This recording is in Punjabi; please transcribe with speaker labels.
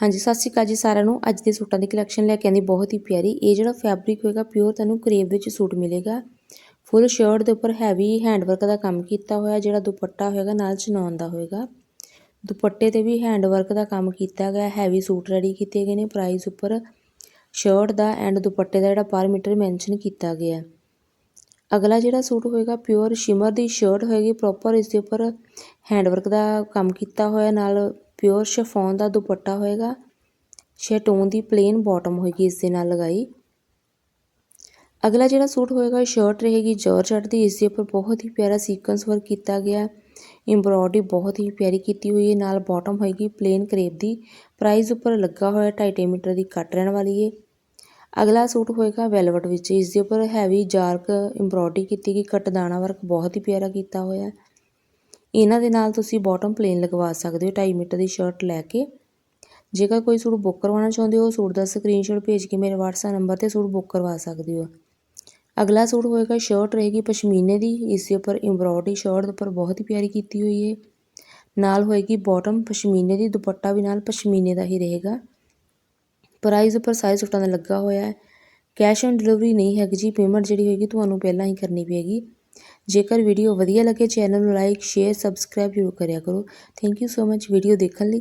Speaker 1: ਹਾਂਜੀ, ਸਤਿ ਸ਼੍ਰੀ ਅਕਾਲ ਜੀ ਸਾਰਿਆਂ ਨੂੰ। ਅੱਜ ਦੇ ਸੂਟਾਂ ਦੀ ਕਲੈਕਸ਼ਨ ਲੈ ਕੇ ਆਂਦੀ ਬਹੁਤ ਹੀ ਪਿਆਰੀ। ਇਹ ਜਿਹੜਾ ਫੈਬਰਿਕ ਹੋਏਗਾ ਪਿਓਰ ਤੁਹਾਨੂੰ ਕਰੇਬ ਵਿੱਚ ਸੂਟ ਮਿਲੇਗਾ। ਫੁੱਲ ਸ਼ਰਟ ਦੇ ਉੱਪਰ ਹੈਵੀ ਹੈਂਡਵਰਕ ਦਾ ਕੰਮ ਕੀਤਾ ਹੋਇਆ, ਜਿਹੜਾ ਦੁਪੱਟਾ ਹੋਏਗਾ, ਨਾਲ ਚਨੌਨ ਦਾ ਹੋਏਗਾ। ਦੁਪੱਟੇ ਤੇ ਵੀ ਹੈਂਡਵਰਕ ਦਾ ਕੰਮ ਕੀਤਾ ਗਿਆ ਹੈਵੀ ਸੂਟ ਰੈਡੀ ਕੀਤੇ ਗਏ ਨੇ। ਪ੍ਰਾਈਸ ਉੱਪਰ ਸ਼ਰਟ ਦਾ ਐਂਡ ਦੁਪੱਟੇ ਦਾ ਜਿਹੜਾ ਪਰ ਮੀਟਰ ਮੈਂਸ਼ਨ ਕੀਤਾ ਗਿਆ। ਅਗਲਾ ਜਿਹੜਾ ਸੂਟ ਹੋਏਗਾ ਪਿਓਰ ਸ਼ਿਮਰ ਦੀ ਸ਼ਰਟ ਹੋਏਗੀ। ਪ੍ਰੋਪਰ ਇਸ ਦੇ ਉੱਪਰ ਹੈਂਡਵਰਕ ਦਾ ਕੰਮ ਕੀਤਾ ਹੋਇਆ, ਨਾਲ ਪਿਓਰ ਸ਼ਫੋਨ ਦਾ ਦੁਪੱਟਾ ਹੋਏਗਾ। ਸ਼ੈਟੋਨ ਦੀ ਪਲੇਨ ਬਾਟਮ ਹੋਏਗੀ ਇਸ ਦੇ ਨਾਲ ਲਗਾਈ। ਅਗਲਾ ਜਿਹੜਾ ਸੂਟ ਹੋਏਗਾ ਸ਼ਰਟ ਰਹੇਗੀ ਜਾਰਜਟ ਦੀ। ਇਸ ਦੇ ਉੱਪਰ ਬਹੁਤ ਹੀ ਪਿਆਰਾ ਸੀਕੁਐਂਸ ਵਰਕ ਕੀਤਾ ਗਿਆ। ਐਮਬ੍ਰੋਇਡਰੀ ਬਹੁਤ ਹੀ ਪਿਆਰੀ ਕੀਤੀ ਹੋਈ ਹੈ। ਨਾਲ ਬਾਟਮ ਹੋਏਗੀ ਪਲੇਨ ਕਰੇਪ ਦੀ। ਪ੍ਰਾਈਸ ਉੱਪਰ ਲੱਗਾ ਹੋਇਆ 2.5 ਮੀਟਰ ਦੀ ਕੱਟ ਰਹਿਣ ਵਾਲੀ ਹੈ। ਅਗਲਾ ਸੂਟ ਹੋਏਗਾ ਵੈਲਵਟ ਵਿੱਚ। ਇਸ ਦੇ ਉੱਪਰ ਹੈਵੀ ਜਾਰਕ ਐਮਬ੍ਰੋਇਡਰੀ ਕੀਤੀ ਗਈ। ਕੱਟ ਦਾਣਾ ਵਰਕ ਬਹੁਤ ਹੀ ਪਿਆਰਾ ਕੀਤਾ ਹੋਇਆ। ਇਹਨਾਂ ਦੇ ਨਾਲ ਤੁਸੀਂ ਬਾਟਮ ਪਲੇਨ ਲਗਵਾ ਸਕਦੇ ਹੋ 2.5 ਮੀਟਰ ਦੀ ਸ਼ਰਟ ਲੈ ਕੇ। ਜੇਕਰ ਕੋਈ ਸੂਟ ਬੁੱਕ ਕਰਵਾਉਣਾ ਚਾਹੁੰਦੇ ਹੋ ਸੂਟ ਦਾ ਸਕਰੀਨਸ਼ਾਟ ਭੇਜ ਕੇ ਮੇਰੇ WhatsApp ਨੰਬਰ ਤੇ ਸੂਟ ਬੁੱਕ ਕਰਵਾ ਸਕਦੇ ਹੋ। ਅਗਲਾ ਸੂਟ ਹੋਏਗਾ ਸ਼ਰਟ ਰਹੇਗੀ ਪਸ਼ਮੀਨੇ ਦੀ, ਇਸ ਦੇ ਉੱਪਰ ਐਮਬ੍ਰੋਇਡਰੀ ਸ਼ਰਟ ਦੇ ਉੱਪਰ ਬਹੁਤ ਹੀ ਪਿਆਰੀ ਕੀਤੀ ਹੋਈ ਹੈ। ਨਾਲ ਹੋਏਗੀ ਬਾਟਮ ਪਸ਼ਮੀਨੇ ਦੀ, ਦੁਪੱਟਾ ਵੀ ਨਾਲ ਪਸ਼ਮੀਨੇ ਦਾ ਹੀ ਰਹੇਗਾ। ਪ੍ਰਾਈਸ ਉੱਪਰ ਸਾਈਜ਼ ਸੂਟਾਂ ਦਾ ਲੱਗਾ ਹੋਇਆ ਹੈ। ਕੈਸ਼ ਔਨ ਡਿਲੀਵਰੀ ਨਹੀਂ ਹੈਗੀ ਜੀ ਪੇਮੈਂਟ ਜਿਹੜੀ ਹੋਏਗੀ ਤੁਹਾਨੂੰ ਪਹਿਲਾਂ ਹੀ ਕਰਨੀ ਪਏਗੀ। ਜੇਕਰ ਵੀਡੀਓ ਵਧੀਆ ਲੱਗੇ ਚੈਨਲ ਨੂੰ ਲਾਈਕ ਸ਼ੇਅਰ ਸਬਸਕ੍ਰਾਈਬ ਜ਼ਰੂਰ ਕਰਿਆ ਕਰੋ। Thank you so much video ਦੇਖਣ ਲਈ।